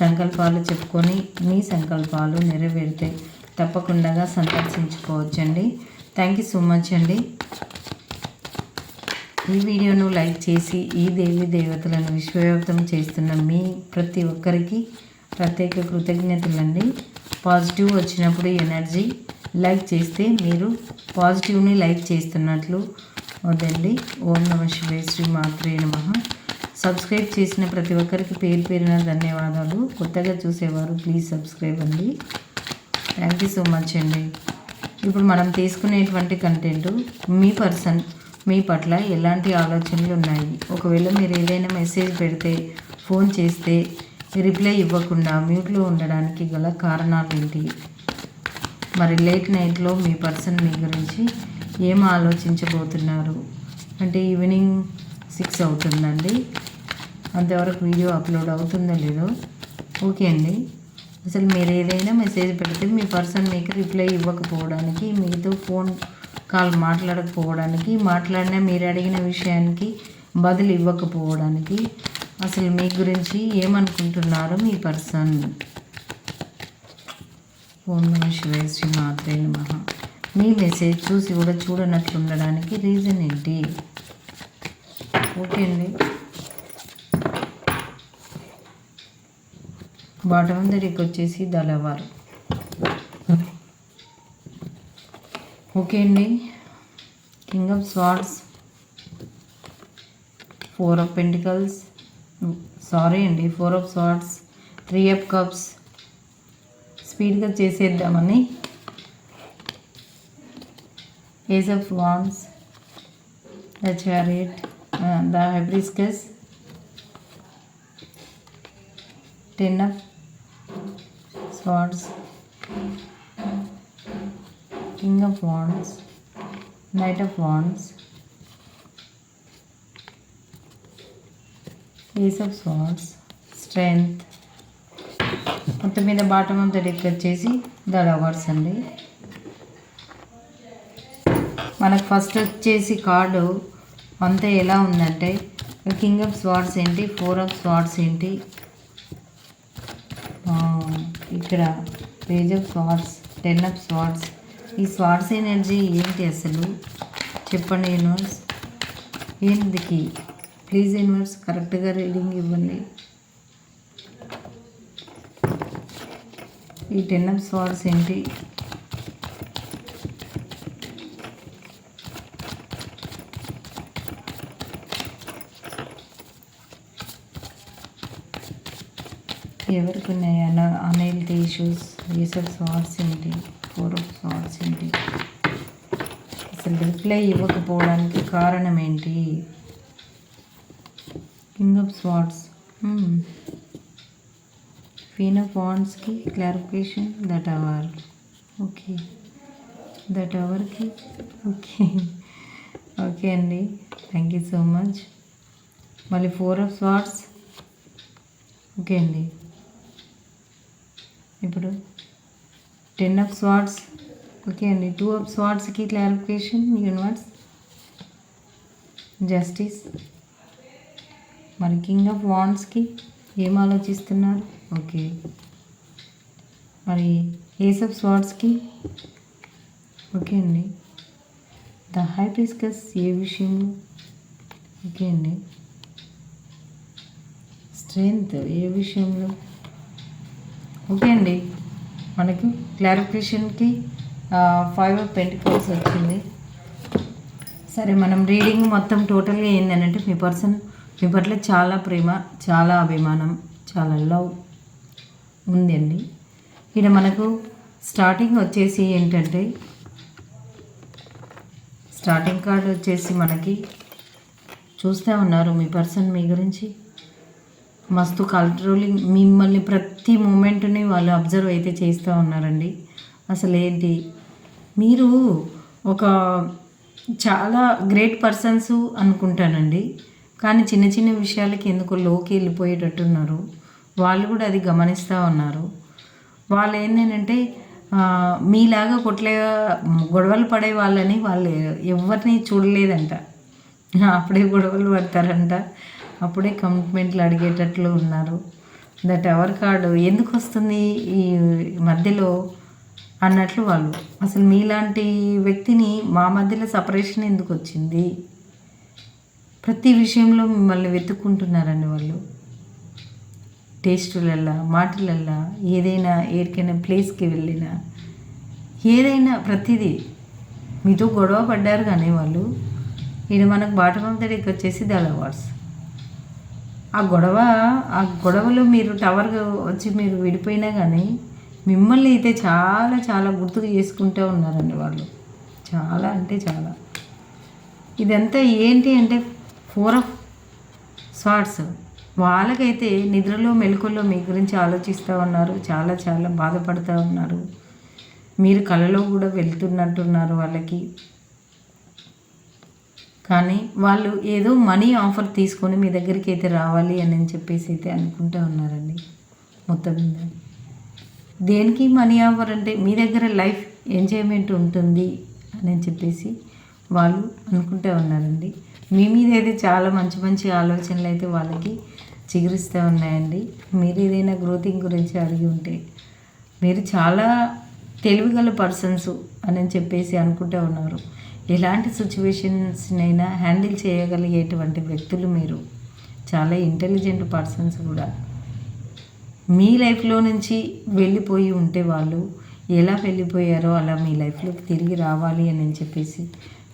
సంకల్పాలు చెప్పుకొని మీ సంకల్పాలు నెరవేరితే తప్పకుండా సందర్శించుకోవచ్చండి. థ్యాంక్ యూ సో మచ్ అండి. ఈ వీడియోను లైక్ చేసి ఈ దేవి దేవతలను విశ్వవ్యాప్తం చేస్తున్న మీ ప్రతి ఒక్కరికి ప్రత్యేక కృతజ్ఞతలండి. పాజిటివ్ వచ్చినప్పుడు ఎనర్జీ లైక్ చేస్తే మీరు పాజిటివ్ని లైక్ చేస్తున్నట్లు వదండి ఓం నమ శివే శ్రీ మాత్రే నమ. సబ్స్క్రైబ్ చేసిన ప్రతి ఒక్కరికి పేరు పేరున ధన్యవాదాలు. కొత్తగా చూసేవారు ప్లీజ్ సబ్స్క్రైబ్ అండి. థ్యాంక్ యూ సో మచ్ అండి. ఇప్పుడు మనం తీసుకునేటువంటి కంటెంట్ మీ పర్సన్ మీ పట్ల ఎలాంటి ఆలోచనలు ఉన్నాయి? ఒకవేళ మీరు ఏదైనా మెసేజ్ పెడితే ఫోన్ చేస్తే రిప్లై ఇవ్వకుండా మ్యూట్లో ఉండడానికి గల కారణాలు ఏంటి? మరి లేట్ నైట్లో మీ పర్సన్ మీ గురించి ఏం ఆలోచించబోతున్నారు? అంటే ఈవినింగ్ సిక్స్ అవుతుందండి. అంతవరకు వీడియో అప్లోడ్ అవుతుందో లేదో. ఓకే అండి. అసలు మీరు ఏదైనా మెసేజ్ పెడితే మీ పర్సన్ మీకు రిప్లై ఇవ్వకపోవడానికి మీతో ఫోన్ కాల్ మాట్లాడకపోవడానికి మాట్లాడినా మీరు అడిగిన విషయానికి బదులు ఇవ్వకపోవడానికి అసలు మీ గురించి ఏమనుకుంటున్నారో మీ పర్సన్. ఓం నమ శివాయ శ్రీ మాత్రే నమ. మీ మెసేజ్ చూసి కూడా చూడనట్లు ఉండడానికి రీజన్ ఏంటి? ఓకే అండి. బాటమ్ దగ్గరికి వచ్చేసి దళవారు. ఓకే అండి. King of swords four of pentacles sorry అండి four of swords three of cups స్పీడ్గా చేసేద్దామని. Ace of wands the chariot the high priestess ten of swords king of wands knight of wands ace of swords. Strength మొత్తం మీద bottom of the deck వచ్చేసి the lovers అండి. మనకు first వచ్చేసి card అంతా ఎలా ఉందంటే కింగ్ ఆఫ్ స్వార్డ్స్ ఏంటి ఫోర్ ఆఫ్ స్వార్డ్స్ ఏంటి ఇక్కడ page of swords ten of swords ఈ స్వార్డ్స్ ఎనర్జీ ఏంటి అసలు? చెప్పండి యూనివర్స్ ఏంటికి ప్లీజ్ యూనివర్స్ కరెక్ట్గా రీడింగ్ ఇవ్వండి. ఈ టెన్ ఆఫ్ స్వార్డ్స్ ఏంటి? ఎవరికి ఉన్నాయి అన అనైల్టీ ఇష్యూస్ ఏస్ ఆఫ్ ఏంటి ఫోర్ ఆఫ్ స్వార్డ్స్ ఏంటి? అసలు రిప్లై ఇవ్వకపోవడానికి కారణం ఏంటి? King of swords queen of వాండ్స్కి clarification that hour okay that అవర్కి okay okay అండి. థ్యాంక్ యూ సో మచ్ మళ్ళీ ఫోర్ ఆఫ్ స్వాట్స్ ఓకే అండి. ఇప్పుడు టెన్ ఆఫ్ స్వార్డ్స్ ఓకే అండి టూ ఆఫ్ స్వార్డ్స్కి క్లారిఫికేషన్ యూనివర్స్ జస్టిస్ మరి కింగ్ ఆఫ్ వాండ్స్కి ఏం ఆలోచిస్తున్నారు? ఓకే మరి ఏస్ ఆఫ్ స్వార్డ్స్కి ఓకే అండి. ద హై ప్రిస్కస్ ఏ విషయంలో ఓకే అండి. స్ట్రెంగ్త్ ఏ విషయంలో? ఓకే అండి. మనకి క్లారిఫికేషన్కి ఫైవ్ ఆఫ్ పెంటికల్స్ వచ్చింది. సరే మనం రీడింగ్ మొత్తం టోటల్గా ఏంటంటే మీ పర్సన్ మీ పట్ల చాలా ప్రేమ చాలా అభిమానం చాలా లవ్ ఉందండి. ఇక్కడ మనకు స్టార్టింగ్ వచ్చేసి ఏంటంటే స్టార్టింగ్ కార్డ్ వచ్చేసి మనకి చూస్తూ ఉన్నారు మీ పర్సన్ మీ గురించి. మస్తు కంట్రోలింగ్ మిమ్మల్ని ప్రతి మూమెంట్ని వాళ్ళు అబ్జర్వ్ అయితే చేస్తూ ఉన్నారండి. అసలు ఏంటి? మీరు ఒక చాలా గ్రేట్ పర్సన్స్ అనుకుంటానండి. కానీ చిన్న చిన్న విషయాలకి ఎందుకో లోకి వెళ్ళిపోయేటట్టున్నారు. వాళ్ళు కూడా అది గమనిస్తూ ఉన్నారు. వాళ్ళు ఏంటంటే మీలాగా కొట్లే గొడవలు పడే వాళ్ళని వాళ్ళు ఎవరిని చూడలేదంట. అప్పుడే గొడవలు పడతారంట. అప్పుడే కమిట్మెంట్లు అడిగేటట్లు ఉన్నారు. దట్ ఎవర్ కార్డు ఎందుకు వస్తుంది ఈ మధ్యలో అన్నట్లు వాళ్ళు. అసలు మీలాంటి వ్యక్తిని మా మధ్యలో సపరేషన్ ఎందుకు వచ్చింది? ప్రతి విషయంలో మిమ్మల్ని వెతుక్కుంటున్నారండి వాళ్ళు. టేస్టులల్లా మాటలల్లా ఏదైనా ఏడికైనా ప్లేస్కి వెళ్ళినా ఏదైనా ప్రతిదీ మీతో గొడవ పడ్డారు కానీ వాళ్ళు ఇది మనకు బాటమ్ ఆఫ్ ద డేకి వచ్చేసి ద అవార్డ్స్ ఆ గొడవ ఆ గొడవలో మీరు టవర్ వచ్చి మీరు విడిపోయినా కానీ మిమ్మల్ని అయితే చాలా చాలా గుర్తుకు చేసుకుంటూ ఉన్నారండి వాళ్ళు. చాలా అంటే చాలా. ఇదంతా ఏంటి అంటే ఫోర్ ఆఫ్ స్వాట్స్ వాళ్ళకైతే నిద్రలో మెలకుల్లో మీ గురించి ఆలోచిస్తూ ఉన్నారు చాలా చాలా బాధపడుతూ ఉన్నారు. మీరు కలలో కూడా వెళ్తున్నట్టున్నారు వాళ్ళకి. కానీ వాళ్ళు ఏదో మనీ ఆఫర్ తీసుకొని మీ దగ్గరికి అయితే రావాలి అని చెప్పేసి అయితే అనుకుంటూ ఉన్నారండి మొత్తం మీద. దేనికి మనీ ఆఫర్ అంటే మీ దగ్గర లైఫ్ ఎంజాయ్మెంట్ ఉంటుంది అని చెప్పేసి వాళ్ళు అనుకుంటూ ఉన్నారండి. మీ మీద అయితే చాలా మంచి మంచి ఆలోచనలు అయితే వాళ్ళకి చిగురిస్తూ ఉన్నాయండి. మీరు ఏదైనా గ్రోతింగ్ గురించి అడిగి ఉంటే మీరు చాలా తెలివిగల పర్సన్స్ అని చెప్పేసి అనుకుంటూ ఉన్నారు. ఎలాంటి సిచ్యువేషన్స్నైనా హ్యాండిల్ చేయగలిగేటువంటి వ్యక్తులు మీరు. చాలా ఇంటెలిజెంట్ పర్సన్స్ కూడా. మీ లైఫ్లో నుంచి వెళ్ళిపోయి ఉంటే వాళ్ళు ఎలా వెళ్ళిపోయారో అలా మీ లైఫ్లోకి తిరిగి రావాలి అని చెప్పేసి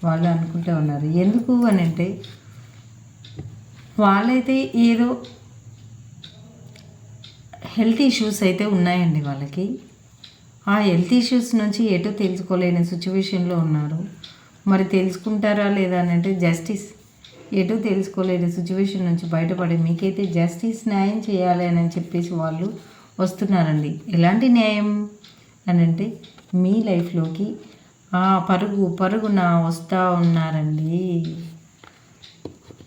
వాళ్ళు అనుకుంటూ ఉన్నారు. ఎందుకు అని అంటే వాళ్ళైతే ఏదో హెల్త్ ఇష్యూస్ అయితే ఉన్నాయండి వాళ్ళకి. ఆ హెల్త్ ఇష్యూస్ నుంచి ఎటో తెలుసుకోలేని సిచ్యువేషన్లో ఉన్నారు. మరి తెలుసుకుంటారా లేదా అని అంటే జస్టిస్ ఎటో తెలుసుకోలేని సిచ్యువేషన్ నుంచి బయటపడి మీకైతే జస్టిస్ న్యాయం చేయాలి అని చెప్పేసి వాళ్ళు వస్తున్నారండి. ఎలాంటి న్యాయం? అని అంటే మీ లైఫ్లోకి ఆ పరుగు పరుగున వస్తూ ఉన్నారండి.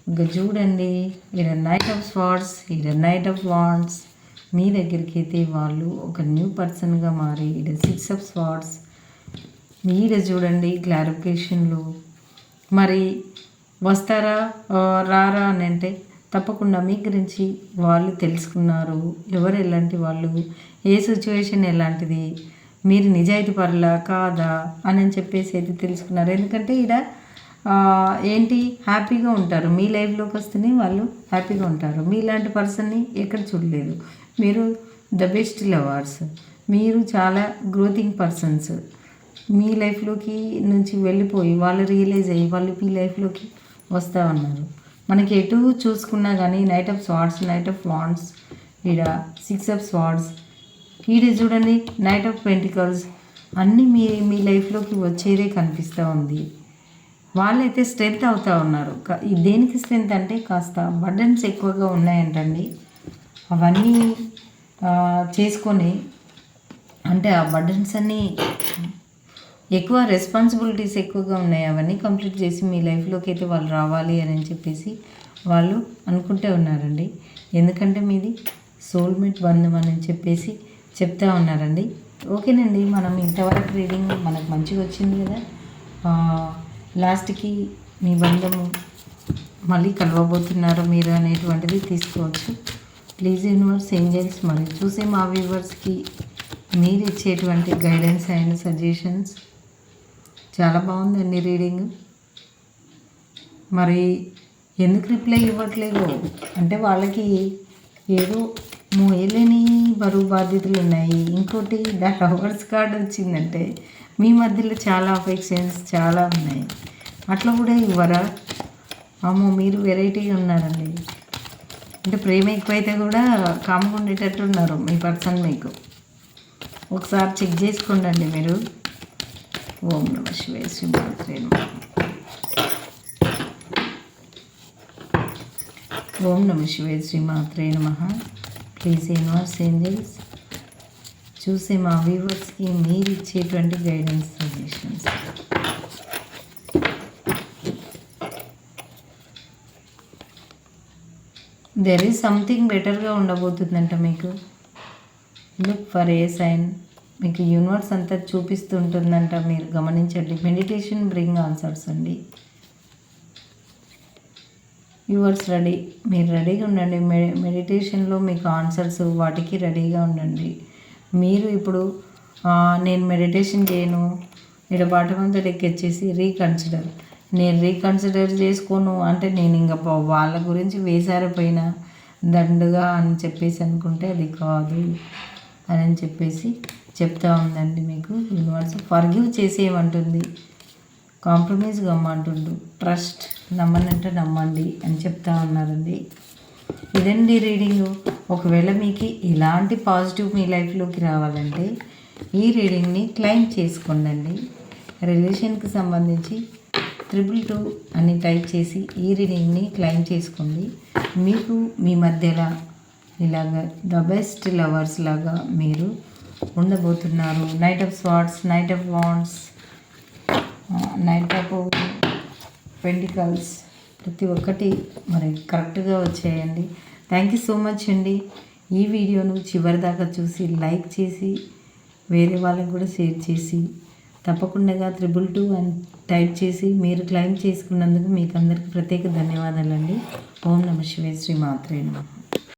ఇంకా చూడండి ఈడ నైట్ ఆఫ్ స్వార్డ్స్ ఈడ నైట్ ఆఫ్ వాండ్స్. మీ దగ్గరికి అయితే వాళ్ళు ఒక న్యూ పర్సన్గా మారి ఈడ సిక్స్ ఆఫ్ స్వార్డ్స్ మీరే చూడండి క్లారిఫికేషన్లు మరి వస్తారా రారా అని అంటే తప్పకుండా మీ గురించి వాళ్ళు తెలుసుకున్నారు. ఎవరు ఎలాంటి వాళ్ళు ఏ సిచ్యువేషన్ ఎలాంటిది మీరు నిజాయితీ పరులా కాదా అని చెప్పేసి అయితే తెలుసుకున్నారు. ఎందుకంటే ఈడ ఏంటి హ్యాపీగా ఉంటారు. మీ లైఫ్లోకి వస్తేనే వాళ్ళు హ్యాపీగా ఉంటారు. మీలాంటి పర్సన్ని ఎక్కడ చూడలేదు. మీరు ద బెస్ట్ లవర్స్ మీరు చాలా గ్రోతింగ్ పర్సన్స్ మీ లైఫ్లోకి నుంచి వెళ్ళిపోయి వాళ్ళు రియలైజ్ అయ్యి వాళ్ళు మీ లైఫ్లోకి వస్తూ ఉన్నారు. మనకి ఎటు చూసుకున్నా కానీ knight of swords knight of wands ఈడ సిక్స్ ఆఫ్ స్వార్డ్స్ ఈడ చూడండి నైట్ ఆఫ్ పెంటికల్స్ అన్నీ మీ మీ లైఫ్లోకి వచ్చేదే కనిపిస్తూ ఉంది. వాళ్ళైతే స్ట్రెంత్ అవుతూ ఉన్నారు. దేనికి స్ట్రెంత్ అంటే కాస్త బర్డన్స్ ఎక్కువగా ఉన్నాయంటండి. అవన్నీ చేసుకొని అంటే ఆ బర్డన్స్ అన్నీ ఎక్కువ రెస్పాన్సిబిలిటీస్ ఎక్కువగా ఉన్నాయి. అవన్నీ కంప్లీట్ చేసి మీ లైఫ్లోకి అయితే వాళ్ళు రావాలి అని చెప్పేసి వాళ్ళు అనుకుంటే ఉన్నారండి. ఎందుకంటే మీది సోల్మేట్ బంధం అని చెప్పేసి చెప్తా ఉన్నారండి. ఓకేనండి మనం ఇంతవరకు రీడింగ్ మనకు మంచిగా వచ్చింది కదా. లాస్ట్కి మీ బంధము మళ్ళీ కలవబోతున్నారు మీరు అనేటువంటిది తీసుకోవచ్చు. ప్లీజ్ యూనివర్స్ ఏంజల్స్ మరి చూసే మా వ్యూవర్స్కి మీరు ఇచ్చేటువంటి గైడెన్స్ అండ్ సజెషన్స్. చాలా బాగుందండి రీడింగ్. మరి ఎందుకు రిప్లై ఇవ్వట్లేదు? అంటే వాళ్ళకి ఏదో మోయలేని బరువు బాధ్యతలు ఉన్నాయి. ఇంకోటి ద అవార్డ్స్ కార్డ్ వచ్చిందంటే మీ మధ్యలో చాలా అఫెక్షన్స్ చాలా ఉన్నాయి. అట్లా కూడా ఇవ్వరా? అమ్మో మీరు వెరైటీగా ఉన్నారండి. అంటే ప్రేమ ఎక్కువైతే కూడా కామ్గా ఉండేటట్టు ఉన్నారు మీ పర్సన్ మీకు. ఒకసారి చెక్ చేసుకోండి మీరు. ఓం నమ శివాయ శ్రీమాత్రే ఓం నమ శివాయ శ్రీమాత్రే నమ. ప్లీజ్ యూనివర్స్ ఏంజల్స్ చూసే మా వ్యూవర్స్కి మీరు ఇచ్చేటువంటి guidance suggestions there is something బెటర్గా ఉండబోతుందంట మీకు. లుక్ ఫర్ ఏ సైన్ మీకు యూనివర్స్ అంతా చూపిస్తుంటుందంట మీరు. గమనించండి. మెడిటేషన్ బ్రింగ్ ఆన్సర్స్ అండి. యువర్స్ రెడీ మీరు రెడీగా ఉండండి. మె మెడిటేషన్లో మీకు ఆన్సర్స్ వాటికి రెడీగా ఉండండి. మీరు ఇప్పుడు నేను మెడిటేషన్ చేయను. ఇక్కడ బాటం అంతా ఎక్కిచ్చేసి రీకన్సిడర్ నేను రీకన్సిడర్ చేసుకోను. అంటే నేను ఇంకా వాళ్ళ గురించి వేసారిపోయిన దండుగా అని చెప్పేసి అనుకుంటే అది కాదు అని చెప్పేసి చెప్తా ఉందండి మీకు. యూనివర్స్ ఫర్గివ్ చేసేయమంటుంది. కాంప్రమైజ్ కమ్మంటుండు ట్రస్ట్ నమ్మనంటే నమ్మండి అని చెప్తా ఉన్నారండి. ఇదండి రీడింగ్ ఒకవేళ మీకు ఇలాంటి పాజిటివ్ మీ లైఫ్లోకి రావాలంటే ఈ రీడింగ్ని క్లైమ్ చేసుకోండి రిలేషన్కి సంబంధించి ట్రిపుల్ టూ అని టైప్ చేసి ఈ రీడింగ్ని క్లైమ్ చేసుకోండి. మీకు మీ మధ్యలో ఇలాగ ద బెస్ట్ లవర్స్ లాగా మీరు ఉండబోతున్నారు. Knight of swords knight of wands knight of pentacles ప్రతి ఒక్కటి మరి కరెక్ట్గా వచ్చేయండి. థ్యాంక్ యూ సో మచ్ అండి. ఈ వీడియోను చివరి దాకా చూసి లైక్ చేసి వేరే వాళ్ళకి కూడా షేర్ చేసి తప్పకుండా త్రిబుల్ టూ అని టైప్ చేసి మీరు క్లైమ్ చేసుకున్నందుకు మీకు అందరికీ ప్రత్యేక ధన్యవాదాలండి. ఓం నమ శివే శ్రీ మాత్రే